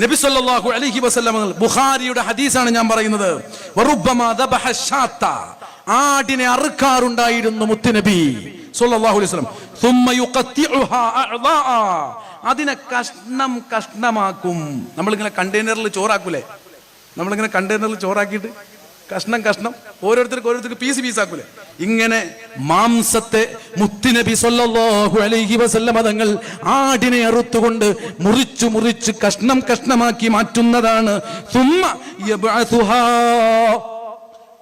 നബി സല്ലല്ലാഹു അലൈഹി വസല്ലം ബുഖാരിയുടെ ഹദീസാണ് ഞാൻ പറയുന്നത്. വറുബ്ബമാ ദബഹ ഷാത്ത. ആടിനെ അറുക്കാറുണ്ടായിരുന്നു മുത്തുനബി സല്ലല്ലാഹു അലൈഹി വസല്ലം. സുമ്മ യുഖത്തിഉഹാ അഅദാ. അതിനെ കഷ്ണം കഷ്ണമാക്കും. നമ്മളിങ്ങനെ കണ്ടെയ്നറിൽ ചോറാക്കൂലേ? നമ്മളിങ്ങനെ കണ്ടെയ്നറിൽ ചോറാക്കിയിട്ട് കഷ്ണം കഷ്ണം. ഓരോരുത്തർക്ക് ഓരോരുത്തർക്ക് പീസ് പീസ് ആക്കൂലേ ഇങ്ങനെ മാംസത്തെ മുത്തിനബി സല്ലല്ലാഹു അലൈഹി വസല്ലം തങ്ങൾ ആടിനെ അറുത്തുകൊണ്ട് മുറിച്ചു മുറിച്ച് കഷ്ണം കഷ്ണമാക്കി മാറ്റുന്നതാണ്.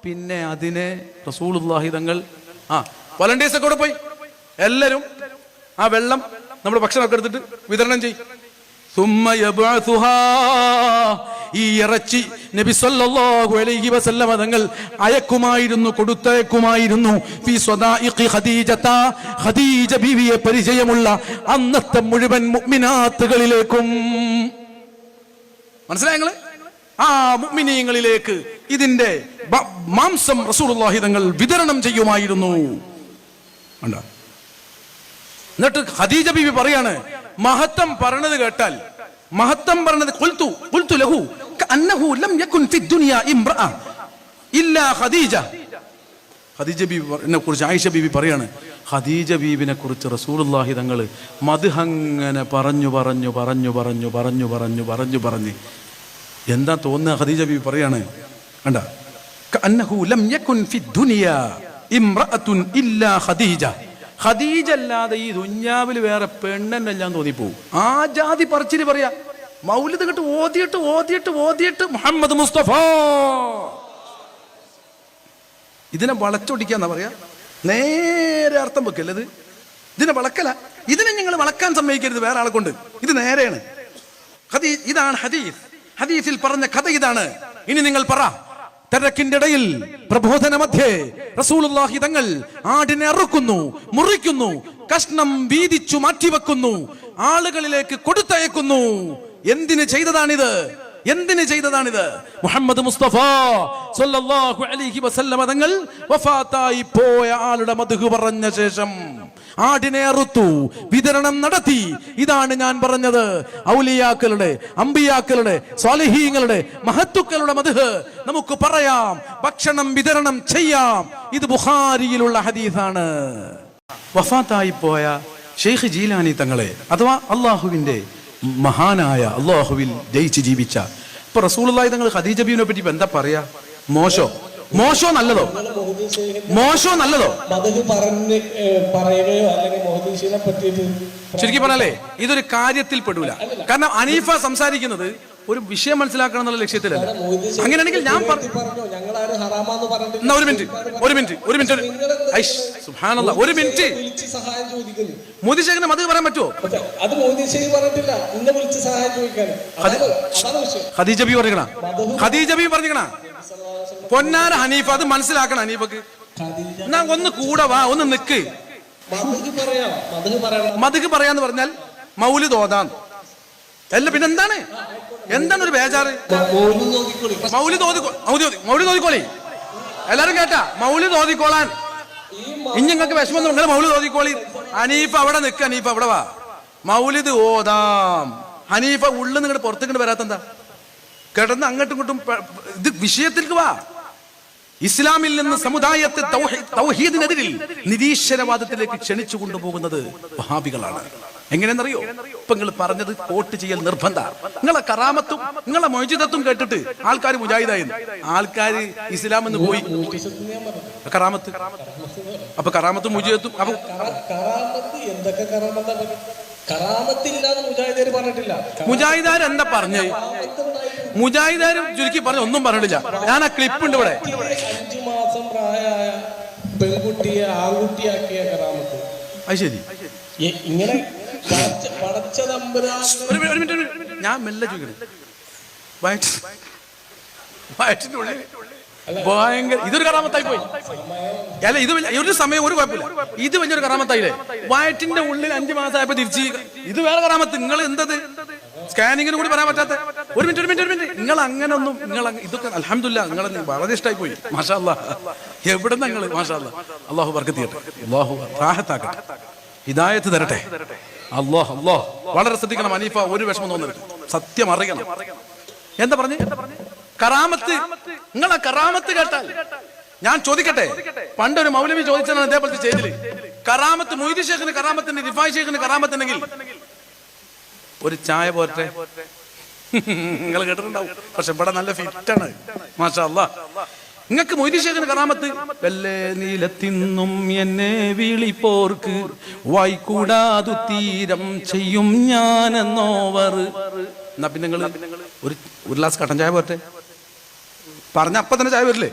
പിന്നെ അതിനെ റസൂലുള്ളാഹി തങ്ങൾ ആ വോളണ്ടിയേഴ്സ് ഒക്കെ പോയി? എല്ലാവരും ആ വെള്ളം നമ്മൾ ഭക്ഷണമൊക്കെ എടുത്തിട്ട് വിതരണം ചെയ്യും. ഈ ഇറച്ചി നബി സല്ലല്ലാഹു അലൈഹി വസല്ലമ തങ്ങൾ അയക്കുമായിരുന്നു കൊടുത്തയക്കുമായിരുന്നു. ഫീ സ്വദാഇഖി ഖദീജത. ഖദീജ ബീവിയെ പരിചയമുള്ള അന്നത്തെ മുഴുവൻ മുഅ്മിനാത്തുകളിലേക്കും. മനസ്സിലായോ നിങ്ങൾ? ആ മുഅ്മിനീങ്ങളിലേക്ക് ഇതിന്റെ മാംസം റസൂലുള്ളാഹി തങ്ങൾ വിതരണം ചെയ്യുമായിരുന്നു? എന്നിട്ട് ഖദീജ ബീവി പറയാണ് മഹത്വം പറഞ്ഞത് കേട്ടാൽ മഹത്വം പറഞ്ഞത് കൊൽത്തു കൊൽത്തു ലഹു. കഅന്നഹു ലം യകുൻ ഫി ദുനിയ ഇംറഅ ഇല്ലാ ഖദീജ. ഖദീജ ബീബിനെ കുറിച്ച് ആയിഷ ബീബി പറയാണ്. ഖദീജ ബീബിനെ കുറിച്ച് റസൂലുള്ളാഹി തങ്ങൾ മധുഹങ്ങനെ പറഞ്ഞു പറഞ്ഞു പറഞ്ഞു പറഞ്ഞു പറഞ്ഞു പറഞ്ഞു പറഞ്ഞു പറഞ്ഞ്. എന്താ തോന്നുക ഖദീജ ബീബി പറയാണ്? കണ്ട. കഅന്നഹു ലം യകുൻ ഫി ദുനിയ ഇംറഅത്തുൻ ഇല്ലാ ഖദീജ. ഖദീജ അല്ലാതെ ഈ ദുഞ്ഞാവിൽ വേറെ പെണ്ണെന്നെല്ലാം തോന്നിപ്പോവും. ആ ജാതി പറിച്ചിട്ട് പറയാ. മൗലിദ് കെട്ട് ഓതിയിട്ട് ഓതിയിട്ട് ഓതിയിട്ട്. മുഹമ്മദ് മുസ്തഫ. ഇതിനെ വളച്ചൊടിക്കാന്നാ പറയാ? നേരെ അർത്ഥം വെക്കല്ലത് ഇതിനെ വളക്കല. ഇതിനെ നിങ്ങൾ വളക്കാൻ സമ്മതിക്കരുത് വേറെ ആളെ കൊണ്ട്. ഇത് നേരെയാണ്. ഹദീ ഇതാണ് ഹദീസ്. ഹദീസിൽ പറഞ്ഞ കഥ ഇതാണ്. ഇനി നിങ്ങൾ പറ. തിരക്കിന്റെ ഇടയിൽ പ്രബോധന മധ്യേ റസൂലുള്ളാഹി തങ്ങൾ ആടിനെ അറുക്കുന്നു മുറിക്കുന്നു കഷ്ണം വീതിച്ചു മാറ്റിവെക്കുന്നു ആളുകളിലേക്ക് കൊടുത്തയക്കുന്നു. എന്തിന് ചെയ്തതാണിത്? എന്തിന് ചെയ്തതാണിത്? മുഹമ്മദ് മുസ്തഫ സല്ലല്ലാഹു അലൈഹി വസല്ലമ തങ്ങൾ വഫാത്തായി പോയ ആളുടെ മധു പറഞ്ഞ ശേഷം ആടിനെ അറുത്തു വിതരണം നടത്തി. ഇതാണ് ഞാൻ പറഞ്ഞത്. ഔലിയാക്കളുടെ അമ്പിയാക്കളുടെ സ്വാലിഹീങ്ങളുടെ മഹത്തുക്കളുടെ മധു നമുക്ക് പറയാം. ഭക്ഷണം വിതരണം ചെയ്യാം. ഇത് ബുഹാരിയിലുള്ള ഹദീസാണ്. വഫാത്തായി പോയ ഷെയ്ഖ് ജീലാനി തങ്ങളെ അഥവാ അള്ളാഹുവിന്റെ മഹാനായ അള്ളാഹുവിൽ ജയിച്ച് ജീവിച്ച. ഇപ്പൊ റസൂലുള്ളാഹി തങ്ങൾ ഖദീജ ബീവിനെ പറ്റി എന്താ പറയാ? മോശോ. മോശോ നല്ലതോ? മോശോ നല്ലതോ? പറഞ്ഞ് പറയുകയോ അല്ലെങ്കിൽ പറ്റിയിട്ട് ശരിക്കും പറഞ്ഞാലേ ഇതൊരു കാര്യത്തിൽ പെടൂല. കാരണം അനീഫ സംസാരിക്കുന്നത് ഒരു വിഷയം മനസ്സിലാക്കണം എന്നുള്ള ലക്ഷ്യത്തിലല്ല. അങ്ങനെയാണെങ്കിൽ ഞാൻ എന്നാ ഒരു മിനിറ്റ് ഒരു മിനിറ്റ് ഒരു മിനിറ്റ് ഐഷ്, ഒരു മിനിറ്റ്. മോദി മോദിശേഖരന് മതി പറയാൻ പറ്റുമോ അത് മോദി ചോദിക്കാൻ ഖദീജ ബി പറഞ്ഞാ ഖദീജ ബി പറഞ്ഞാ പൊന്നാര ഹനീഫ അത് മനസ്സിലാക്കണം ഹനീഫക്ക്. എന്നാ ഒന്ന് കൂടെ വാ ഒന്ന് നിക്ക്. മധുക്ക് പറയാന്ന് പറഞ്ഞാൽ മൗലി തോതാന്ന് അല്ല പിന്നെ എന്താണ് ഒരു ബേജാറ്? മൗലി തോതിക്കോ മൗലി തോതിക്കോളി എല്ലാരും കേട്ടാ? മൗലി തോതിക്കോളാൻ ഇനി നിങ്ങൾക്ക് വിഷമം നിങ്ങൾ മൗലി തോതിക്കോളി ഹനീഫ് അവിടെ നിൽക്ക് ഹനീഫ അവിടെ വാ. മൗലിദ് ഓതാം. ഹനീഫ ഉള്ളിൽ നിങ്ങളുടെ പുറത്തേക്ക് വരാത്തെന്താ കിടന്ന് അങ്ങോട്ടും ഇങ്ങോട്ടും ഇത് വിഷയത്തിലേക്ക് വാ. ഇസ്ലാമിൽ നിന്ന് സമുദായത്തെ തൗഹീ- തൗഹീദിനെതിരിൽ നിരീശ്വരവാദത്തിലേക്ക് ക്ഷണിച്ചു കൊണ്ടുപോകുന്നത് വഹാബികളാണ്. എങ്ങനെയെന്നറിയോ? ഇപ്പൊ നിങ്ങൾ പറഞ്ഞത് കോട്ട് ചെയ്യൽ നിർബന്ധ. നിങ്ങളെ കറാമത്തും നിങ്ങളെ മൊയ്ജിതത്വം കേട്ടിട്ട് ആൾക്കാർ മുജാഹിദായിരുന്നു ആൾക്കാർ ഇസ്ലാം എന്ന് പോയി. കറാമത്ത്. അപ്പൊ കറാമത്തും മുജിദത്തും അപ്പൊ മുജാഹിദാർ എന്താ പറഞ്ഞ? മുജാഹിദാരും ചുരുക്കി പറഞ്ഞ ഒന്നും പറഞ്ഞില്ല ഞാൻ ആ ക്ലിപ്പ് ഉണ്ട് ഇവിടെ. അഞ്ചു മാസം പ്രായമായ പെൺകുട്ടിയെ ആൺകുട്ടിയാക്കിയ കറാമത്ത്. അത് ശരി. ഇങ്ങനെ. ഞാൻ മെല്ലെ ചോദിക്കണം വയറ്റിനുള്ളിൽ ഭയങ്കര ഇതൊരു കറാമത്തായി പോയി അല്ല ഇത് ഒരു സമയം ഒരു കുഴപ്പമില്ല. ഇത് വലിയൊരു കറാമത്തായില്ലേ? വയറ്റിന്റെ ഉള്ളിൽ അഞ്ചു മാസമായപ്പോ തിരിച്ച് ഇത് വേറെ കറാമത്ത്. നിങ്ങൾ എന്തത്? സ്കാനിങ്ങിന് കൂടി പറയാൻ പറ്റാത്ത ഒരു മിനിറ്റ് ഒരു മിനിറ്റ് ഒരു മിനിറ്റ്. നിങ്ങൾ അങ്ങനെ ഒന്നും നിങ്ങൾ ഇതൊക്കെ അലഹമില്ല നിങ്ങൾ വളരെ ഇഷ്ടമായി പോയി മാഷാ അല്ലാ എവിടെ നിങ്ങൾ മാഷാ അല്ലാ അള്ളാഹു വർക്ക് ചെയ്യട്ടെ അള്ളാഹു റാഹത്താക്കട്ടെ. ഹിദായത്ത് തരട്ടെ. അള്ളാഹ് അള്ളാഹ് വളരെ ശ്രദ്ധിക്കണം. അനീഫ ഒരു വിഷമം തോന്നരുത്. സത്യം അറിയണം. എന്താ പറഞ്ഞു? കറാമത്ത്. നിങ്ങളെ കറാമത്ത് കേട്ടാൽ ഞാൻ ചോദിക്കട്ടെ? പണ്ടൊരു മൗലവി ചോദിച്ചാണ് അതേപോലത്തെ ചെയ്തിൽ കറാമത്ത് മൊയ്തി ഷേഖിന് കറാമത്തിന്റെ റിഫായ് ഷേഖിന് കറാമത്തുണ്ടെങ്കിൽ ഒരു ചായ പോരട്ടെ? നിങ്ങൾ കേട്ടിട്ടുണ്ടാവും. പക്ഷെ ഇവിടെ നല്ല ഫിറ്റാണ്. മാഷാ അല്ലാ നിങ്ങൾക്ക് ശേഖന് കറാമത്ത്? വെല്ലേ നീലത്തിന്നും എന്നെ വിളിപ്പോർക്ക് വായിക്കൂടാതു തീരം ചെയ്യും ഞാനെന്നോവർ. എന്നാ പിന്നെ ഒരു ഒരു ഗ്ലാസ് കട്ടൻ ചായ പോരട്ടെ? പറഞ്ഞ അപ്പ തന്നെ ചായ വരില്ലേ?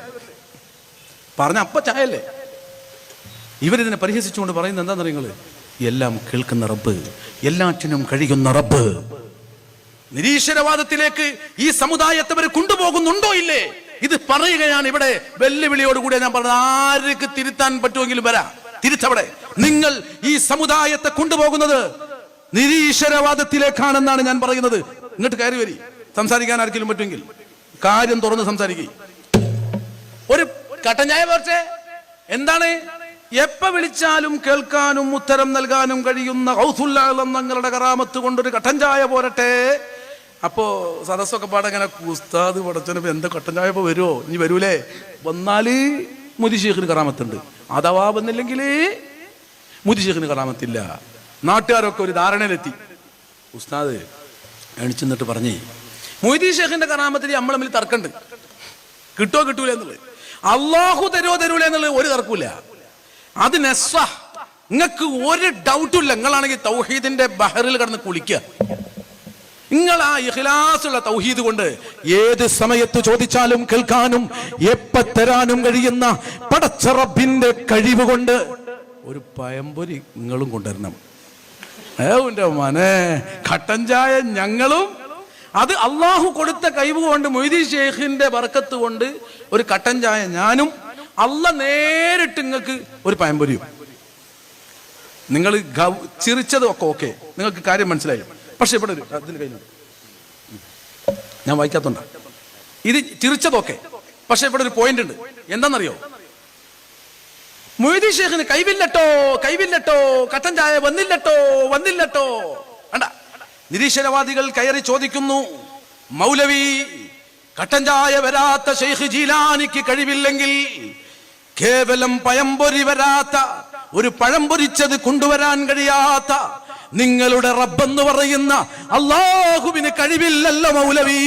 പറഞ്ഞ അപ്പ ചായ അല്ലേ ഇവരിതിനെ പരിഹസിച്ചുകൊണ്ട് പറയുന്നത് എന്താണെന്ന് നിങ്ങൾ എല്ലാം കേൾക്കുന്ന റബ്ബ് എല്ലാറ്റിനും കഴിയുന്ന റബ്ബ്. നിരീശ്വരവാദത്തിലേക്ക് ഈ സമുദായത്തെ അവർ കൊണ്ടുപോകുന്നുണ്ടോ ഇല്ലേ? ഇത് പറയുകയാണ് ഇവിടെ വെല്ലുവിളിയോട് വെല്ലുവിളിയോടുകൂടി ഞാൻ പറഞ്ഞത്. ആർക്ക് തിരുത്താൻ പറ്റുമെങ്കിലും വരാ. തിരിച്ചവിടെ നിങ്ങൾ ഈ സമുദായത്തെ കൊണ്ടുപോകുന്നത് നിരീശ്വരവാദത്തിലേക്കാണെന്നാണ് ഞാൻ പറയുന്നത്. ഇങ്ങോട്ട് കയറി വരി. സംസാരിക്കാൻ ആർക്കെങ്കിലും പറ്റുമെങ്കിൽ. കാര്യം തുറന്ന് സംസാരിക്കുക ഒരു കട്ടഞ്ഞായ പോർച്ചെ. എന്താണ്? എപ്പ വിളിച്ചാലും കേൾക്കാനും ഉത്തരം നൽകാനും കഴിയുന്ന ഹൗസുല്ലാങ്ങളുടെ കറാമത്ത് കൊണ്ടൊരു കട്ടൻ ചായ പോരട്ടെ. അപ്പോ സദസ്സൊക്കെ പാടങ്ങനെ ഉസ്താദ് പടച്ചനപ്പ് എന്താ കട്ടൻ ചായ ഇപ്പൊ വരുമോ ഇനി വരൂലേ? വന്നാൽ മുതിശേഖിന് കറാമത്തുണ്ട്. അഥവാ വന്നില്ലെങ്കിൽ മുതിശേഖിന് കറാമത്തില്ല. നാട്ടുകാരൊക്കെ ഒരു ധാരണയിലെത്തി. ഉസ്താദ് എണിച്ചെന്നിട്ട് പറഞ്ഞേ മൊയ്തീൻ ഷേഖിന്റെ കറാമത്തിൽ നമ്മൾ തമ്മിൽ തർക്കണ്ട്. കിട്ടോ കിട്ടൂല എന്നുള്ളത്. അള്ളാഹു തരോ തരൂല എന്നുള്ളത് ഒരു തർക്കൂല അത് നെസ്സ നിങ്ങൾക്ക് ഒരു ഡൗട്ടും ഇല്ല നിങ്ങളാണെങ്കിൽ തൗഹീദിന്റെ ബഹറിൽ കടന്ന് കുളിക്കുക. നിങ്ങൾ ആ ഇഖ്ലാസുള്ള തൗഹീദ് കൊണ്ട് ഏത് സമയത്ത് ചോദിച്ചാലും കേൾക്കാനും എപ്പ തരാനും കഴിയുന്ന പടച്ച റബ്ബിന്റെ കഴിവ് കൊണ്ട് ഒരു പയമ്പൊരി നിങ്ങളും കൊണ്ടുവരണം. ഏ മനെ. കട്ടൻ ചായ ഞങ്ങളും അത് അള്ളാഹു കൊടുത്ത കഴിവ് കൊണ്ട് മൊയ്തീൻ ഷെയ്ഖിന്റെ വറക്കത്ത് കൊണ്ട് ഒരു കട്ടൻ ചായ ഞാനും അല്ല നേരിട്ട് നിങ്ങൾക്ക് ഒരു പയമ്പൊരിയും. നിങ്ങൾ ചിരിച്ചതും ഒക്കെ ഓക്കെ. നിങ്ങൾക്ക് കാര്യം മനസ്സിലായി. പക്ഷെ ഇവിടെ ഒരു അതിന് കഴിഞ്ഞു ഞാൻ വായിക്കാത്തോണ്ട. ഇത് ചിരിച്ചതൊക്കെ പക്ഷെ ഇവിടെ ഒരു പോയിന്റ് ഉണ്ട്. എന്താണെന്നറിയോ മൊയ്തീൻ ഷേഖിന് കൈവില്ലട്ടോ കൈവില്ലട്ടോ കട്ടൻ ചായ വന്നില്ലട്ടോ വന്നില്ലട്ടോ. നിരീശ്വരവാദികൾ കയറി ചോദിക്കുന്നു മൗലവി കട്ടഞ്ചായ ചായ വരാത്ത ഷെയ്ഖ് ജീലാനിക്ക് കഴിവില്ലെങ്കിൽ കേവലം പഴംപൊരി വരാത്ത ഒരു പഴം പൊരിച്ചത് കൊണ്ടുവരാൻ കഴിയാത്ത നിങ്ങളുടെ റബ്ബെന്ന് പറയുന്ന അള്ളാഹുവിന് കഴിവില്ലല്ലോ മൗലവി.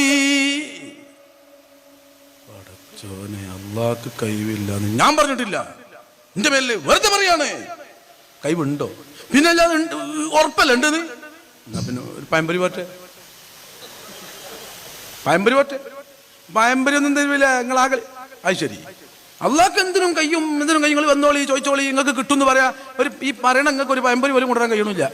അള്ളാഹ്ക്ക് കഴിവില്ല ഞാൻ പറഞ്ഞിട്ടില്ല. എന്റെ മേലെ വെറുതെ പറയാണ്. കഴിവുണ്ടോ? പിന്നെ ഉണ്ട്, ഉറപ്പല്ല ഉണ്ടെന്ന് എന്നാ പിന്നെ ഒരു പയമ്പരി പോട്ടെ. പയമ്പരി പോട്ടെ. പയമ്പരി ഒന്നും തരുമില്ല നിങ്ങൾ ആകെ അത് ശരി. അള്ളാഹ്ക്ക് എന്തിനും കയ്യും എന്തിനും കയ്യും നിങ്ങൾ വന്നോളി ചോദിച്ചോളി നിങ്ങൾക്ക് കിട്ടും എന്ന് പറയാ. ഒരു ഈ പറയണ നിങ്ങൾക്ക് ഒരു പയമ്പരി പോലും കൊണ്ടുവരാൻ കഴിയണില്ല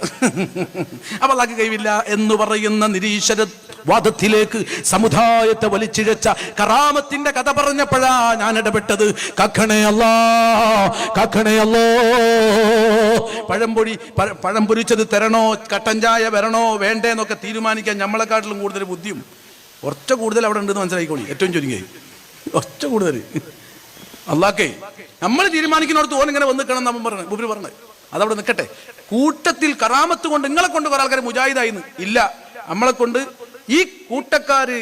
അപ്പൊ അള്ളാഹ്ക്ക് കഴിവില്ല എന്ന് പറയുന്ന നിരീശ്വര വാദത്തിലേക്ക് സമുദായത്തെ വലിച്ചിഴച്ച കറാമത്തിന്റെ കഥ പറഞ്ഞപ്പോഴാ ഞാൻ ഇടപെട്ടത്. കക്കണേ അല്ലാ കക്കണേ പഴംപൊടി പഴ- പൊരിച്ചത് തരണോ കട്ടൻ ചായ വരണോ വേണ്ടേന്നൊക്കെ തീരുമാനിക്കാൻ നമ്മളെക്കാട്ടിലും കൂടുതൽ ബുദ്ധിയും. കുറച്ച് കൂടുതൽ അവിടെ ഉണ്ടെന്ന് മനസ്സിലാക്കിക്കോളി ഏറ്റവും ചുരുങ്ങി കുറച്ച് കൂടുതൽ. അള്ളാക്കേ നമ്മൾ തീരുമാനിക്കുന്നിടത്ത് ഓൻ ഇങ്ങനെ വന്ന് നിൽക്കണം നമ്മൾ പറഞ്ഞു ഉപരി പറഞ്ഞത്. അതവിടെ നിൽക്കട്ടെ. കൂട്ടത്തിൽ കറാമത്ത് കൊണ്ട് നിങ്ങളെ കൊണ്ട് കുറെ ആൾക്കാർ മുജാഹിദായിന്ന്. ഇല്ല. നമ്മളെ കൊണ്ട് ഈ കൂട്ടക്കാര്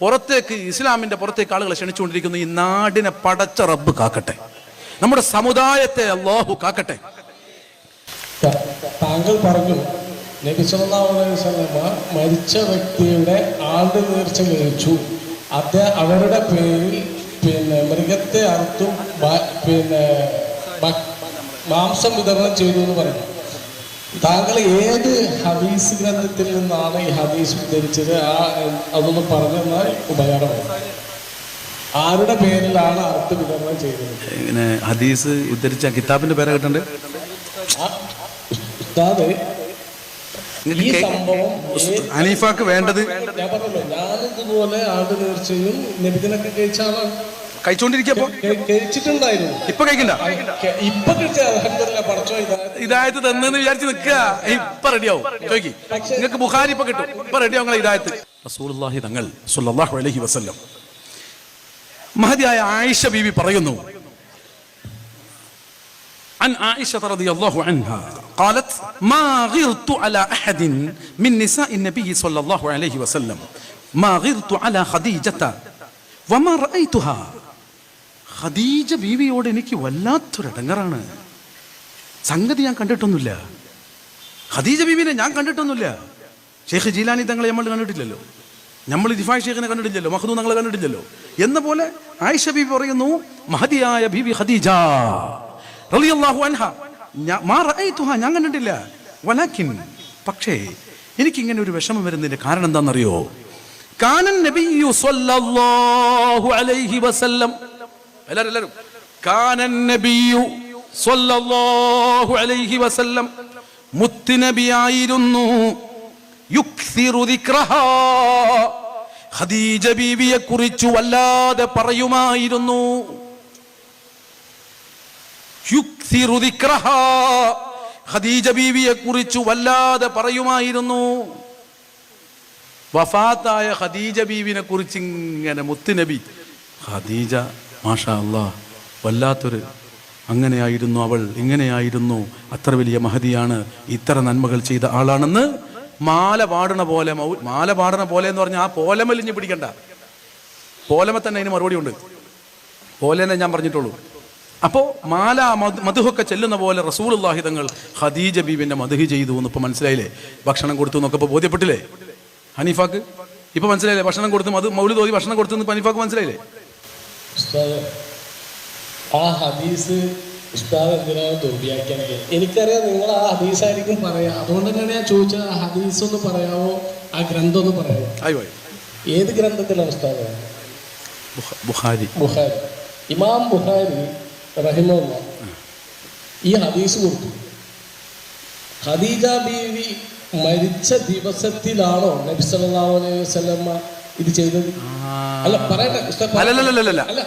പുറത്തേക്ക് ഇസ്ലാമിന്റെ പുറത്തേക്ക് ആളുകളെ ക്ഷണിച്ചുകൊണ്ടിരിക്കുന്നു. ഈ നാടിനെ പടച്ച റബ്ബ് കാക്കട്ടെ. നമ്മുടെ സമുദായത്തെ അള്ളാഹു കാക്കട്ടെ. താങ്കൾ പറഞ്ഞു മരിച്ച വ്യക്തിയുടെ ആണ്ട് നേർച്ച കഴിച്ചു അത് അവരുടെ പേരിൽ പിന്നെ മൃഗത്തെ അറുത്തും പിന്നെ മാംസം വിതരണം ചെയ്തു എന്ന് പറഞ്ഞു. താങ്കൾ ഏത് ഹദീസ് ഗ്രന്ഥത്തിൽ നിന്നാണ് ഈ ഹദീസ് ഉദ്ധരിച്ചത്? ആ അതൊന്ന് പറഞ്ഞെന്നാൽ ഉപകാരമാണ് ആരുടെ പേരിലാണ് അർത്ഥ വിതരണം ചെയ്തത്? ഇങ്ങനെ ഹദീസ് ഉദ്ധരിച്ച കിതാബിന്റെ പേരെ കിട്ടണ്ട് ആ ഉസ്താദ് ഈ സംഭവം അനീഫാക്ക് വേണ്ടത് ഞാൻ പറഞ്ഞല്ലോ ഞാനിതുപോലെ ആണ്ട് നേർച്ചയും നബിദിനൊക്കെ കഴിച്ച ആളാണ്. കഴിച്ചുകൊണ്ടിരിക്കപ്പോ കെ- കഴിച്ചിട്ടുണ്ടായിരുന്നു ഇപ്പൊ കഴിക്കണ്ട കെ- ഇപ്പൊ കഴിച്ച അലഹമില്ല പടച്ചോ ഇതാ ഇതായത് തന്നെന്ന് വിചാരിച്ച് നിൽക്കുക ഇപ്പൊ റെഡിയാവും ചോയ്ക്ക് നിങ്ങൾക്ക് ബുഖാരി ഇപ്പൊ കിട്ടും ഇപ്പൊ റെഡിയാവും നിങ്ങളെ ഇതായത് റസൂലുള്ളാഹി തങ്ങൾ സല്ലല്ലാഹു അലൈഹി വസല്ലം മഹതിയായ ആയിഷ ബീവി പറയുന്നു عن عائشة رضي الله عنها قالت ما غرت على أحد من نساء النبي صلى الله عليه وسلم ما غرت على خديجة وما رأيتها ഖദീജ ബീവിയോട് എനിക്ക് വല്ലാത്തൊരടങ്ങറാണ്. സംഗതി ഞാൻ കണ്ടിട്ടൊന്നുമില്ല. ഖദീജ ബീവിനെ ഞാൻ കണ്ടിട്ടൊന്നുമില്ല. ഷെയ്ഖ് ജീലാനി തങ്ങളെ നമ്മൾ കണ്ടിട്ടില്ലല്ലോ. നമ്മൾ ദിഫായ് ഷെയ്ഖിനെ കണ്ടിട്ടില്ലല്ലോ. മഹദൂ തങ്ങളെ കണ്ടിട്ടില്ലല്ലോ. എന്ന പോലെ ആയിഷ ബീബി പറയുന്നു മഹദിയായ ബീബി ഖദീജ. റളിയല്ലാഹു മാ ഞാൻ കണ്ടിട്ടില്ല. വലാക്കിൻ. എനിക്ക് ഇങ്ങനെ ഒരു വിഷമം വരുന്നതിന്റെ കാരണം എന്താണെന്നറിയോ? കാനൻ നബിയു സല്ലല്ലാഹു അലൈഹി വസല്ലം എല്ലാരും എല്ലാരും. കാനൻ നബിയു സ്വല്ലല്ലാഹു അലൈഹി വസല്ലം മുത്തുനബിയായിരുന്നു ഖദീജ ബീവിയെ കുറിച്ച് വല്ലാതെ പറയുമായിരുന്നു. ഖദീജ ബീവിയെ കുറിച്ച് വല്ലാതെ പറയുമായിരുന്നു. വഫാത്തായ ഖദീജ ബീവിനെ കുറിച്ച് ഇങ്ങനെ മുത്തുനബി ഖദീജ മാഷാ അള്ളാഹ് വല്ലാത്തൊരു അങ്ങനെയായിരുന്നു അവൾ ഇങ്ങനെയായിരുന്നു. അത്ര വലിയ മഹതിയാണ് ഇത്ര നന്മകൾ ചെയ്ത ആളാണെന്ന് മാല പാടണ പോലെ മാല പാടണ പോലെ എന്ന് പറഞ്ഞാൽ ആ പോലമലിഞ്ഞ് പിടിക്കണ്ട. പോലമ തന്നെ അതിന് മറുപടി ഉണ്ട്. പോലെന്നെ ഞാൻ പറഞ്ഞിട്ടുള്ളൂ. അപ്പോൾ മാല മധു- മധുഹൊക്കെ ചെല്ലുന്ന പോലെ റസൂലുള്ളാഹി തങ്ങൾ ഖദീജ ബീബിന്റെ മധുഹി ചെയ്തു എന്ന് ഇപ്പൊ മനസ്സിലായില്ലേ? ഭക്ഷണം കൊടുത്തു എന്നൊക്കെ ഇപ്പൊ ബോധ്യപ്പെട്ടില്ലേ? ഹനീഫാക്ക്? ഇപ്പൊ മനസ്സിലായില്ലേ? ഭക്ഷണം കൊടുത്തു മധു മൗലി തോതി ഭക്ഷണം കൊടുത്തു ഹനീഫാക്ക് മനസ്സിലായില്ലേ? ഉസ്താദ് ആ ഹദീസ് ഉസ്താദ് എന്തിനാണ് ദുർവ്യാഖ്യാനിക്കുക എനിക്കറിയാം നിങ്ങൾ ആ ഹദീസായിരിക്കും പറയാ. അതുകൊണ്ട് തന്നെയാണ് ഞാൻ ചോദിച്ചത് ആ ഹദീസ് ഒന്ന് പറയാമോ ആ ഗ്രന്ഥം ഒന്ന് പറയാമോ ഏത് ഗ്രന്ഥത്തിലാണ് ഉസ്താദ്? Bukhari Bukhari. ഇമാം ബുഹാരി റഹിമ ഈ ഹദീസ് കൊടുത്തു. ഖദീജ ബീവി മരിച്ച ദിവസത്തിലാണോ നബി സല്ലല്ലാഹു അലൈഹി വസല്ലമ ഇത് ചെയ്തത്. അല്ല പറയട്ടെ. അല്ല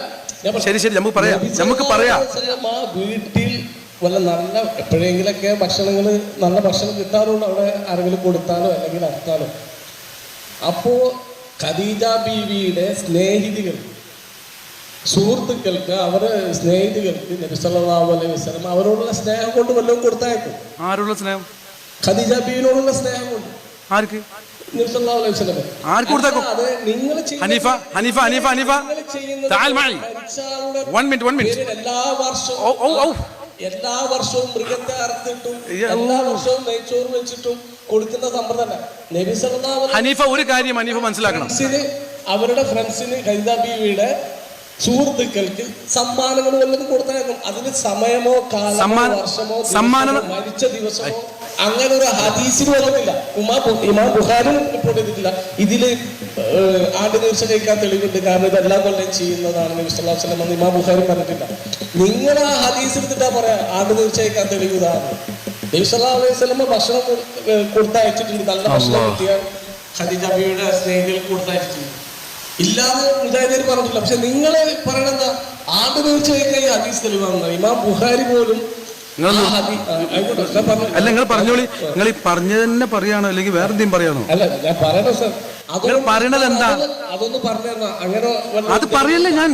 ശരി ശരി നമുക്ക് പറയാം. നമുക്ക് പറയാം. ആ വീട്ടിൽ വല്ല നല്ല എപ്പോഴെങ്കിലൊക്കെ ഭക്ഷണങ്ങൾ നല്ല ഭക്ഷണം കിട്ടാറുണ്ട് അവിടെ ആരെങ്കിലും കൊടുത്താലോ അല്ലെങ്കിൽ അർത്താലോ അപ്പോ ഖദീജ ബീവിയുടെ സ്നേഹിതികൾ സുഹൃത്തുക്കൾക്ക് അവർ സ്നേഹിതികൾക്ക് നബി സല്ലല്ലാഹു അലൈഹി അവരോടുള്ള സ്നേഹം കൊണ്ട് വല്ലതും കൊടുത്തയക്കും ആരോടുള്ള സ്നേഹം? ഖദീജ ബീവിനോടുള്ള സ്നേഹം കൊണ്ട്. ആർക്ക്? ആർക്ക് കൊടുത്തേക്കും? ഹനീഫ ഹനീഫ ഹനീഫ ഹനീഫ. താൽ മായി വൺ മിനിറ്റ് വൺ മിനിറ്റ് എല്ലാ വർഷവും എല്ലാ വർഷവും മൃഗത്തെ അറുത്തിട്ടും എല്ലാ വർഷവും നെയ്ച്ചോറ് വെച്ചിട്ടും കൊടുക്കുന്ന സമ്പ്രദായം. നബി ഹനീഫ ഒരു കാര്യം ഹനീഫ മനസ്സിലാക്കണം. അവരുടെ ഫ്രണ്ട്സിന് ബീവിയുടെ സുഹൃത്തുക്കൾക്ക് സമ്മാനങ്ങൾ വല്ലതും അതിന് സമയമോ കാലമോ വർഷമോ സമ്മാനം- മരിച്ച ദിവസമോ അങ്ങനെ ഒരു ഹദീസിൽ വന്നിട്ടില്ല ഉമാ ഇമാം ബുഖാരി റിപ്പോർട്ട് ചെയ്തിട്ടില്ല. ഇതിൽ ആട് നേർച്ച കഴിക്കാൻ തെളിവുണ്ട്. കാരണം ഇതെല്ലാം കൊല്ലം ചെയ്യുന്നതാണ് നബി എന്ന് ഇമാം ബുഖാരി പറഞ്ഞിട്ടില്ല. നിങ്ങൾ ആ ഹദീസ് എടുത്തിട്ടാ പറയാ ആണ്ട് നേർച്ച കഴിക്കാൻ തെളിവ് ഇതാണ് നബി അലൈഹി ഭക്ഷണം കൊടുത്തയച്ചിട്ടുണ്ട്. നല്ല ഭക്ഷണം കിട്ടിയാൽ ഖദീജ ബിയുടെ സ്നേഹിതർക്ക് കൊടുത്തയച്ചിട്ടുണ്ട്. ഇല്ലാതെ മുജാഹിദർ പറഞ്ഞിട്ടില്ല. പക്ഷെ നിങ്ങൾ പറയണെന്താ ആണ്ട് നേർച്ച കഴിക്കാൻ ഈ ഹദീസ് തെളിവാണെന്നാണ് ഇമാം ബുഹാരി പോലും നിങ്ങൾ. അല്ല നിങ്ങൾ പറഞ്ഞോളി നിങ്ങൾ ഈ പറഞ്ഞത് തന്നെ പറയാണോ അല്ലെങ്കിൽ വേറെ എന്തെങ്കിലും പറയാണോ അല്ല ഞാൻ പറയണ സർ നിങ്ങൾ പറയണത് എന്താ? അതൊന്ന് പറഞ്ഞു തന്നാ അങ്ങനെ അത് പറയല്ലേ ഞാൻ?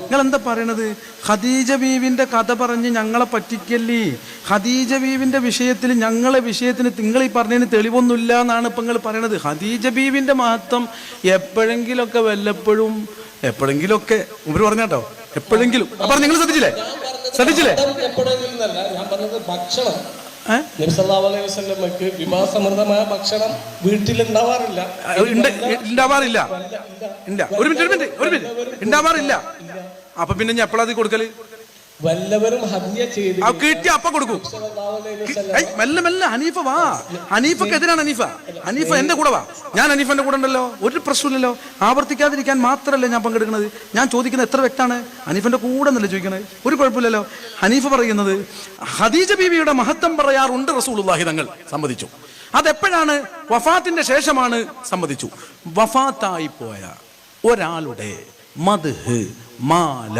നിങ്ങൾ എന്താ പറയണത്? ഖദീജ ബീവിന്റെ കഥ പറഞ്ഞ് ഞങ്ങളെ പറ്റിക്കല്ലേ? ഖദീജ ബീവിന്റെ വിഷയത്തിൽ ഞങ്ങളെ വിഷയത്തിന് നിങ്ങൾ ഈ പറഞ്ഞതിന് തെളിവൊന്നുമില്ല എന്നാണ് ഇപ്പൊ നിങ്ങൾ പറയണത്. ഖദീജ ബീവിന്റെ മഹത്വം എപ്പോഴെങ്കിലൊക്കെ വല്ലപ്പോഴും എപ്പോഴെങ്കിലൊക്കെ ഇവർ പറഞ്ഞാട്ടോ? എപ്പോഴെങ്കിലും. അപ്പൊ നിങ്ങൾ ശ്രദ്ധിച്ചില്ലേ? ശ്രദ്ധിച്ചില്ലേ? ഞാൻ പറഞ്ഞത് ഭക്ഷണം. ഭക്ഷണം വീട്ടിൽ ഉണ്ടാവാറില്ല ഉണ്ട് ഉണ്ടാവാറില്ല. ഇല്ല ഒരു മിനിറ്റ് ഒരു മിനിറ്റ് ഒരു മിനിറ്റ്. ഉണ്ടാവാറില്ല. അപ്പൊ പിന്നെ ഞാൻ എപ്പോഴാ അത് കൊടുക്കൽ? വല്ലവരും ഹദിയ ചെയ്ത് കിട്ടി അപ്പ കൊടുക്കൂ. മെല്ല മെല്ലെ മെല്ലെ ഹനീഫ വാ. ഹനീഫക്ക് എതിരാണ് ഹനീഫ. ഹനീഫ എന്റെ കൂടെ വാ. ഞാൻ ഹനീഫന്റെ കൂടെ ഉണ്ടല്ലോ. ഒരു പ്രശ്നമില്ലല്ലോ ആവർത്തിക്കാതിരിക്കാൻ മാത്രമല്ല ഞാൻ പങ്കെടുക്കുന്നത്? ഞാൻ ചോദിക്കുന്നത് എത്ര വ്യക്താണ്? ഹനീഫന്റെ കൂടെ എന്നല്ലേ ചോദിക്കണത്? ഒരു കുഴപ്പമില്ലല്ലോ. ഹനീഫ പറയുന്നത് ഹദീജ ബീവിയുടെ മഹത്വം പറയാറുണ്ട് റസൂലുള്ളാഹി തങ്ങൾ. സമ്മതിച്ചു. അതെപ്പോഴാണ്? വഫാത്തിന്റെ ശേഷമാണ് സമ്മതിച്ചു. വഫാത്തായി പോയ ഒരാളുടെ മദ്ഹ് മാല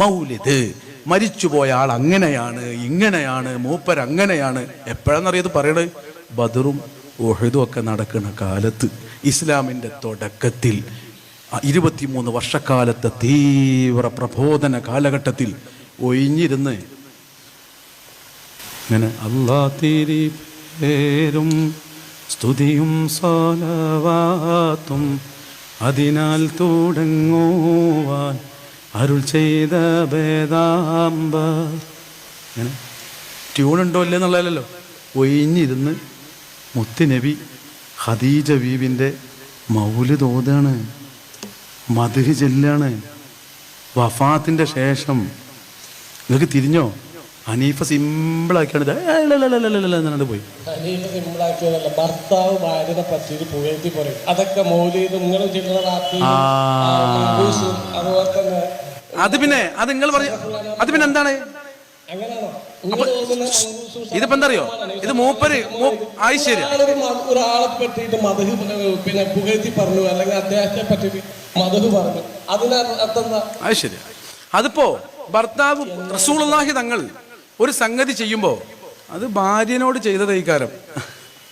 മൗലിദ് മരിച്ചുപോയ ആൾ അങ്ങനെയാണ് ഇങ്ങനെയാണ് മൂപ്പർ അങ്ങനെയാണ്. എപ്പോഴാണെന്നറിയത് പറയണത് ബദറും ഉഹദും ഒക്കെ നടക്കുന്ന കാലത്ത് ഇസ്ലാമിന്റെ തുടക്കത്തിൽ ഇരുപത്തിമൂന്ന് വർഷക്കാലത്തെ തീവ്ര പ്രബോധന കാലഘട്ടത്തിൽ ഒഴിഞ്ഞിരുന്ന് ഇങ്ങനെ അള്ളാ തിരി പേരും സ്തുതിയും സോലവാത്തും അതിനാൽ തുടങ്ങുവാൻ അരുൾ ചെയ്ത ഭേദാമ്പ അങ്ങനെ ട്യൂണുണ്ടോ ഇല്ലേ എന്നുള്ളതല്ലോ ഒഴിഞ്ഞിരുന്ന് മുത്തുനബി ഹദീജ ബീവിന്റെ മൗൽ തോതാണ് മധുഹ് ചെല്ലാണ് വഫാത്തിന്റെ ശേഷം. നിങ്ങൾക്ക് തിരിഞ്ഞോ? ഹനീഫ സിമ്പിളാക്കിയാണ് എന്നാണ്ട് പോയി. അനീഫ സിമ്പിളാക്കിയതല്ല ഭർത്താവ് ഭാര്യനെ പറ്റിയിട്ട് പുകഴ്ത്തി പറയും അതൊക്കെ നിങ്ങൾ. അതുപോലെ തന്നെ അത് പിന്നെ അത് നിങ്ങൾ പറയ അത് പിന്നെ എന്താണ്? ഇതിപ്പോ എന്തറിയോ? ഇത് മൂപ്പര് ആയിശ്ശേരി ഒരാളെ പറ്റിയിട്ട് മധു പിന്നെ പുകഴ്ത്തി പറഞ്ഞു അല്ലെങ്കിൽ അദ്ദേഹത്തെ പറ്റി മധു പറഞ്ഞു. അതിനർത്ഥം ആയിശ്ശേരി അത് ശരി അതിപ്പോ ഭർത്താവ് റസൂളാഹി തങ്ങൾ ഒരു സംഗതി ചെയ്യുമ്പോൾ അത് ഭാര്യനോട് ചെയ്ത തൈക്കാരം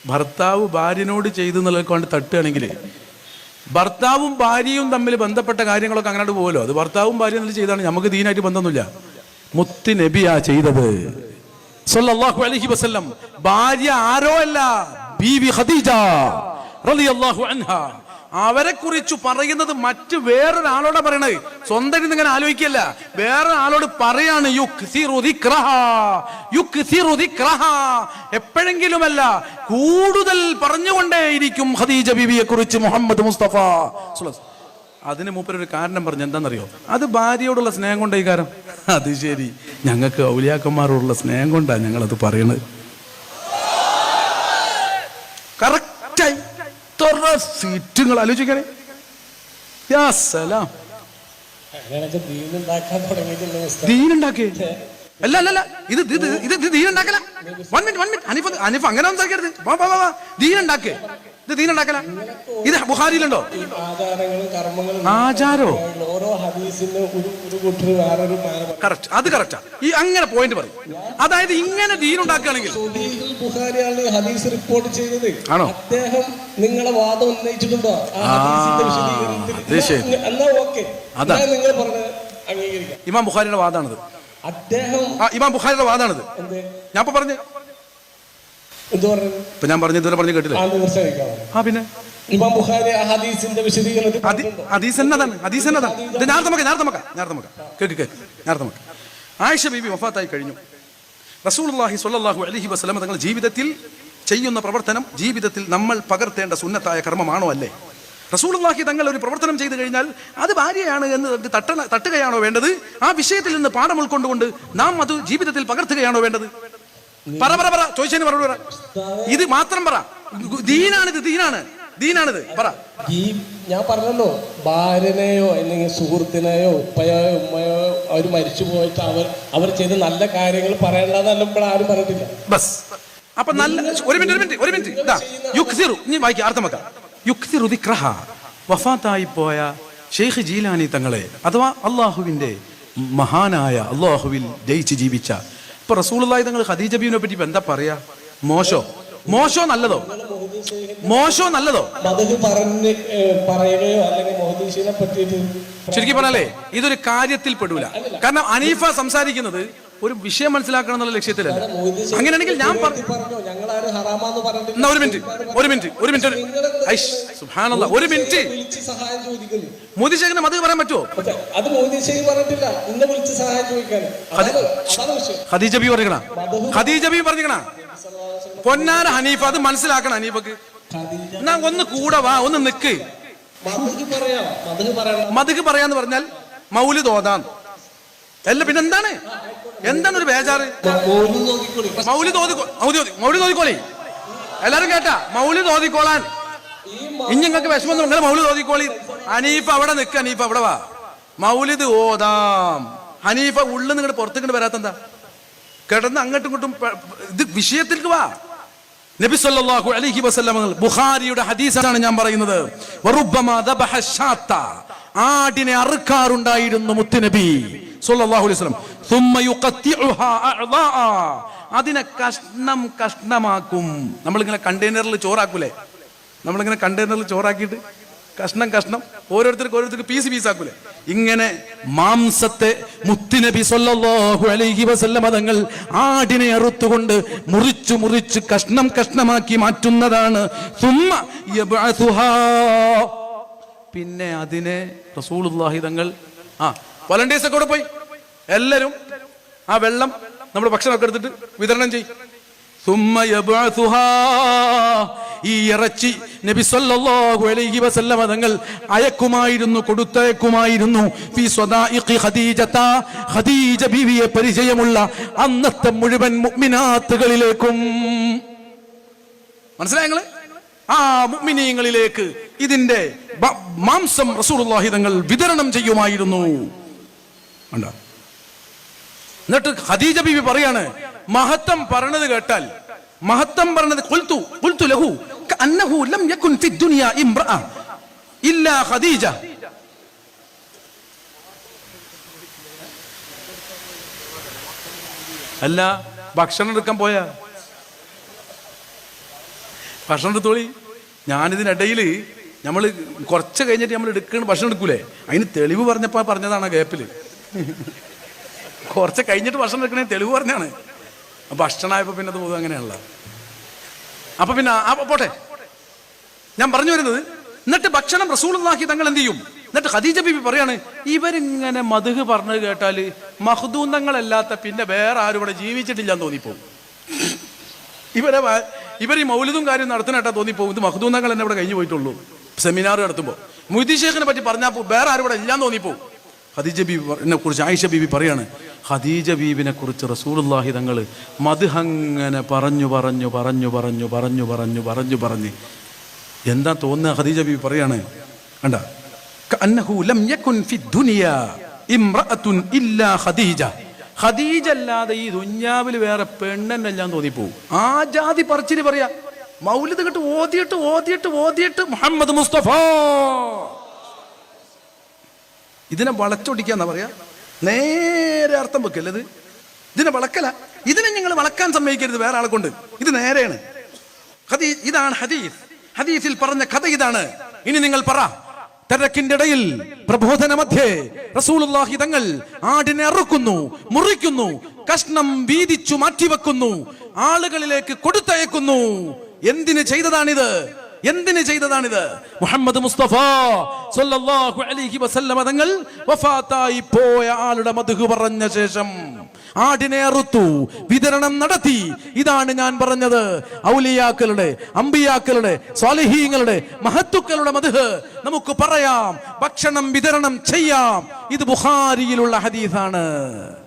ഭർത്താവ് ഭാര്യനോട് ചെയ്തു എന്നുള്ളത് കൊണ്ട് തട്ടുകയാണെങ്കിൽ ഭർത്താവും ഭാര്യയും തമ്മിൽ ബന്ധപ്പെട്ട കാര്യങ്ങളൊക്കെ അങ്ങനെ പോകുമല്ലോ അത് ഭർത്താവും ഭാര്യയും തമ്മിൽ ചെയ്താണ്. നമുക്ക് ദീനായിട്ട് ബന്ധമൊന്നുമില്ല. മുത്ത് നബിയാ ചെയ്തത്. അലൈഹി വസല്ലം. ഭാര്യ ആരോ അല്ല? ബീവി ഖദീജ റളിയല്ലാഹു അൻഹ. അവരെ കുറിച്ച് പറയുന്നത് മറ്റ് വേറൊരാളോടെ പറയണത്. സ്വന്തം ഇങ്ങനെ ആലോചിക്കല്ല. വേറെ ആളോട് പറയാണ്. എപ്പോഴെങ്കിലുമല്ല കൂടുതൽ പറഞ്ഞുകൊണ്ടേയിരിക്കും ഖദീജ ബിബിയെ കുറിച്ച് മുഹമ്മദ് മുസ്തഫ. അതിന് മൂപ്പരൊരു കാരണം പറഞ്ഞു എന്താണെന്നറിയോ? അത് ഭാര്യയോടുള്ള സ്നേഹം കൊണ്ടേ കാരണം അത് ശരി. ഞങ്ങൾക്ക് ഔലിയാക്കന്മാരോടുള്ള സ്നേഹം കൊണ്ടാണ് ഞങ്ങളത് പറയണത്. സീറ്റുകൾ ആലോചിക്കണേ. യാ സലാം. ദീനുണ്ടാക്കേ അല്ല അല്ല അല്ല. ഇത് ഇത് ഇത് ഇത് ദീനുണ്ടാക്കല one minute one minute Anif Anif അങ്ങനെ സംസാരിക്കരുത് വാ വാ വാ വാ. ദീനുണ്ടാക്കേ ഇത് ദീനുണ്ടാക്കല ഇത് ബുഹാരിയിലുണ്ടോ ആചാരോ. കറക്റ്റ് അത് കറക്റ്റാ ഈ അങ്ങനെ പോയിന്റ് പറയും. അതായത് ഇങ്ങനെ ദീനുണ്ടാക്കുകയാണെങ്കിൽ ഉണ്ടാക്കുകയാണെങ്കിൽ ബുഖാരിയാണ് ഹദീസ് റിപ്പോർട്ട് ചെയ്തത്. ആണോ? അദ്ദേഹം നിങ്ങളെ വാദം ഉന്നയിച്ചിട്ടുണ്ടോ. എന്നാ- ഓക്കെ. അതാ. നിങ്ങൾ പറഞ്ഞത് അംഗീകരിക്കാം. ഇമാം ബുഖാരിയുടെ വാദാണിത്. അദ്ദേഹം ഇമാം ബുഖാരിയുടെ വാദാണിത്. ഞാൻ ഇപ്പൊ പറഞ്ഞു ഇപ്പൊ ഞാൻ പറഞ്ഞു ഇതുവരെ പറഞ്ഞു കേട്ടില്ലേ? ആ പിന്നെ? ഇമാം ബുഖാരി ആ ഹദീസിന്റെ വിശദീകരണത്തിൽ അതി ഹദീസ് എന്നതാണ് ഹദീസ് എന്നതാണ് ഇത് ഞാൻ തമക്ക ഞാൻ തമക്ക ഞാൻ തമക്ക കേക്ക് കേക്ക് ഞാൻ തമക്ക ആയിഷ ബീബി വഫാത്തായി കഴിഞ്ഞു. റസൂലുള്ളാഹി സ്വല്ലല്ലാഹു അലൈഹി വസല്ലം തങ്ങൾ ജീവിതത്തിൽ ചെയ്യുന്ന പ്രവർത്തനം ജീവിതത്തിൽ നമ്മൾ പകർത്തേണ്ട സുന്നത്തായ കർമ്മമാണോ അല്ലേ? റസൂലുള്ളാഹി തങ്ങൾ ഒരു പ്രവർത്തനം ചെയ്തു കഴിഞ്ഞാൽ അത് ഭാര്യയാണ് എന്ന് തട്ട തട്ടുകയാണോ വേണ്ടത്? ആ വിഷയത്തിൽ നിന്ന് പാഠം ഉൾക്കൊണ്ടുകൊണ്ട് നാം അത് ജീവിതത്തിൽ പകർത്തുകയാണോ വേണ്ടത്? പറ പറ പറ. ചോദിച്ചതിന് മറുപടി പറ. ഇത് മാത്രം പറ. ദീനാണിത് ദീനാണ്. ദീനാണിത്. പറ. ഈ ഞാൻ പറഞ്ഞല്ലോ ഭാര്യനെയോ അല്ലെങ്കിൽ സുഹൃത്തിനെയോ ഉപ്പയോ ഉമ്മയോ അവർ മരിച്ചു പോയിട്ട് അവർ അവർ ചെയ്ത നല്ല കാര്യങ്ങൾ പറയണ്ടെന്നല്ല ഇപ്പോൾ ആരും പറഞ്ഞിട്ടില്ല. ബസ്. അപ്പൊ നല്ല ഒരു മിനിറ്റ് ഒരു മിനിറ്റ് ഒരു മിനിറ്റ്. ഇതാ യുക്സിറു. ഇനി വായിക്കാം അർത്ഥം വെക്കാം. യുക്സിറു ദിക്റഹ. വഫാത്തായി പോയ ഷെയ്ഖ് ജീലാനി തങ്ങളെ അഥവാ അള്ളാഹുവിന്റെ മഹാനായ അള്ളാഹുവിൽ ജയിച്ച് ജീവിച്ച. ഇപ്പൊ റസൂലുള്ളാഹി തങ്ങൾ ഖദീജ ബീവിനെ പറ്റി എന്താ പറയാ? മോശോ? മോശോ നല്ലതോ? മോശോ നല്ലതോ? ശരിക്കും പറഞ്ഞാലേ ഇതൊരു കാര്യത്തിൽ പെടൂല. കാരണം അനീഫ സംസാരിക്കുന്നത് ഒരു വിഷയം മനസ്സിലാക്കണം എന്നുള്ള ലക്ഷ്യത്തിലല്ല. അങ്ങനെയാണെങ്കിൽ ഞാൻ പറഞ്ഞു? പറഞ്ഞോ എന്നാ ഒരു മിനിറ്റ്. ഒരു മിനിറ്റ്. ഒരു മിനിറ്റ്. ഐഷ് സുബ്ഹാനല്ലാ. ഒരു മിനിറ്റ്. മോദി ശേഖരൻ അത് പറയാൻ പറ്റുമോ അത് മോദീശയും പറഞ്ഞിട്ടില്ല. ഇന്ന് വിളിച്ച് സഹായം ചോദിക്കാൻ ഖദീജ ബി പറഞ്ഞിക്കണ ഖദീജ ബി പറഞ്ഞിക്കണ പൊന്നാര ഹനീഫ അത് മനസ്സിലാക്കണം ഹനീഫക്ക്. എന്നാ ഒന്ന് കൂടെ വാ ഒന്ന് നിക്ക്. മധുക്ക് പറയാന്ന് പറഞ്ഞാൽ മൗലി തോതാൻ അല്ല പിന്നെ എന്താണ്? എന്താണ് ഒരു ബേജാറ്? മൗലി തോതി മൗലി തോതിക്കോളി എല്ലാരും കേട്ടാ? മൗലി തോതിക്കോളാൻ ഇനി നിങ്ങൾക്ക് വിഷമം നിങ്ങൾ മൗലി തോതിക്കോളി ഹനീഫ് അവിടെ നിൽക്ക ഹനീഫ് അവിടെ വാ. മൗലിദ് ഓതാം. ഹനീഫ ഉള്ളിൽ നിങ്ങടെ പുറത്തേക്ക് വരാത്തെന്താ? കിടന്ന് അങ്ങോട്ടും ഇങ്ങോട്ടും ഇത് വിഷയത്തിലേക്ക് വാ. നബി സല്ലല്ലാഹു അലൈഹി വസല്ലം ബുഖാരിയുടെ ഹദീസാണ് ഞാൻ പറയുന്നത്. വറുബ്ബമ ദബഹ ഷാത്ത. ആടിനെ അറുക്കാറുണ്ടായിരുന്നു മുത്തുനബി. സല്ലല്ലാഹു അലൈഹി വസല്ലം ثم يقطعها أعضاء. അതിനെ കഷ്ണം കഷ്ണമാക്കും നമ്മളിങ്ങനെ കണ്ടെയ്നറിൽ ചോറാക്കൂലേ നമ്മളിങ്ങനെ കണ്ടെയ്നറിൽ ചോറാക്കിയിട്ട് കഷ്ണം കഷ്ണം ഓരോരുത്തർക്ക് ഓരോരുത്തർക്ക് പീസ് പീസാക്കൂലേ ഇങ്ങനെ മാംസത്തെ മുത്തുനബി സല്ലല്ലാഹു അലൈഹി വസല്ലമ തങ്ങൾ ആടിനെ അറുത്തുകൊണ്ട് മുറിച്ചു മുറിച്ച് കഷ്ണം കഷ്ണമാക്കി മാറ്റുന്നതാണ് സുമ്മ യബ്അസുഹാ. പിന്നെ അതിനെ റസൂലുള്ളാഹി തങ്ങൾ ആ വളണ്ടിയേഴ്സ് ഒക്കെ കൂടെ പോയി. എല്ലാരും ആ വെള്ളം നമ്മൾ ഭക്ഷണമൊക്കെ എടുത്തിട്ട് വിതരണം ചെയ്യും. ഈ ഇറച്ചി നബി സല്ലല്ലാഹു അലൈഹി വസല്ലമ തങ്ങൾ അയക്കുമായിരുന്നു കൊടുത്തയക്കുമായിരുന്നു. ഫി സ്വദാഇഖി ഖദീജത. ഖദീജ ബീവിയെ പരിചയമുള്ള അന്നത്തെ മുഴുവൻ മുഅ്മിനാത്തുകളിലേക്കും. മനസ്സിലായങ്ങൾ ആ മുഅ്മിനീങ്ങളിലേക്ക് ഇതിന്റെ മാംസം റസൂലുള്ളാഹി തങ്ങൾ വിതരണം ചെയ്യുമായിരുന്നു. കണ്ടോ എന്നിട്ട് ഖദീജ ബീവി പറയാണ് മഹത്വം പറഞ്ഞത് കേട്ടാൽ മഹത്വം പറഞ്ഞത് കൊൽത്തു കൊൽത്തു ലഹു അന്നഹു ലം യകുൻ ഫി ദുനിയ ഇംറഅ ഇല്ലാ ഖദീജ. അല്ല ഭക്ഷണം എടുക്കാൻ പോയാ? ഭക്ഷണം എടുത്തോളി. ഞാനിതിനിടയിൽ നമ്മൾ കുറച്ച് കഴിഞ്ഞിട്ട് നമ്മൾ എടുക്കുന്ന ഭക്ഷണം എടുക്കൂലേ? അതിന് തെളിവ് പറഞ്ഞപ്പോ പറഞ്ഞതാണ് ആ ഗ്യാപ്പിൽ കുറച്ച് കഴിഞ്ഞിട്ട് ഭക്ഷണം എടുക്കണേ തെളിവ് പറഞ്ഞാണ്. ഭക്ഷണമായപ്പോ പിന്നെ അത് പോകും അങ്ങനെയാണല്ലോ. അപ്പൊ പിന്നെ ആ, പോട്ടെ. ഞാൻ പറഞ്ഞു വരുന്നത് എന്നിട്ട് ഭക്ഷണം റസൂളാക്കി തങ്ങൾ എന്ത് ചെയ്യും? എന്നിട്ട് ഖദീജ ബീബി പറയാണ് ഇവരിങ്ങനെ മധുഹ് പറഞ്ഞത് കേട്ടാൽ മഹദൂന്തങ്ങളല്ലാത്ത പിന്നെ വേറെ ആരും ഇവിടെ ജീവിച്ചിട്ടില്ല എന്ന് തോന്നിപ്പോവും. ഇവരെ ഇവർ ഈ മൗലിതും കാര്യം നടത്തുന്നേട്ടാ തോന്നിപ്പോകും ഇത് മഹദൂന്തങ്ങൾ എന്നെ ഇവിടെ കഴിഞ്ഞു പോയിട്ടുള്ളൂ. സെമിനാർ നടത്തുമ്പോൾ ഷേഖിനെ പറ്റി പറഞ്ഞാൽ വേറെ ആരും ഇവിടെ ഇല്ലാന്ന് തോന്നിപ്പോകും ഖദീജ ബീബിനെ കുറിച്ച് ആയിഷ ബീബി പറയാണ്. ഖദീജ ബീബിനെ കുറിച്ച് റസൂലുള്ളാഹി തങ്ങൾ മധുഹങ്ങനെ പറഞ്ഞു പറഞ്ഞു പറഞ്ഞു പറഞ്ഞു പറഞ്ഞു പറഞ്ഞു പറഞ്ഞു പറഞ്ഞ്. എന്താ തോന്നുക ഖദീജ ബീബി പറയാണ്? കണ്ട. ഖദീജ ഖദീജ. അല്ലാതെ ഈ ദുഞ്ഞാവിൽ വേറെ പെണ്ണെന്നെല്ലാം തോന്നിപ്പോവും. ആ ജാതി പറിച്ചിട്ട് പറയാ. മൗലിത് കിട്ട് ഓതിയിട്ട് ഓതിയിട്ട് ഓതിയിട്ട് മുഹമ്മദ് മുസ്തഫ. ഇതിനെ വളച്ചൊടിക്കാന്നാ പറയാ? നേരെ അർത്ഥം വെക്കല്ലേ ഇത്? ഇതിനെ വളക്കല. ഇതിനെ നിങ്ങൾ വളക്കാൻ സമ്മതിക്കരുത് വേറെ ആളെ കൊണ്ട്. ഇത് നേരെയാണ്. ഹദീ ഇതാണ് ഹദീസ്. ഹദീസിൽ പറഞ്ഞ കഥ ഇതാണ്. ഇനി നിങ്ങൾ പറ. തിരക്കിന്റെ ഇടയിൽ പ്രബോധന മധ്യേ റസൂലുള്ളാഹി തങ്ങൾ ആടിനെ അറുക്കുന്നു മുറിക്കുന്നു കഷ്ണം വീതിച്ചു മാറ്റിവെക്കുന്നു ആളുകളിലേക്ക് കൊടുത്തയക്കുന്നു. എന്തിന് ചെയ്തതാണിത്? എന്തിന് ചെയ്തതാണിത്? മുഹമ്മദ് മുസ്തഫ സല്ലല്ലാഹു അലൈഹി വസല്ലമ തങ്ങൾ വഫാത്തായി പോയ ആളുടെ മധു പറഞ്ഞ ശേഷം ആടിനെ അറുത്തു വിതരണം നടത്തി. ഇതാണ് ഞാൻ പറഞ്ഞത്. ഔലിയാക്കളുടെ അമ്പിയാക്കളുടെ സ്വാലിഹീങ്ങളുടെ മഹത്തുക്കളുടെ മധു നമുക്ക് പറയാം. ഭക്ഷണം വിതരണം ചെയ്യാം. ഇത് ബുഹാരിയിലുള്ള ഹദീസാണ്.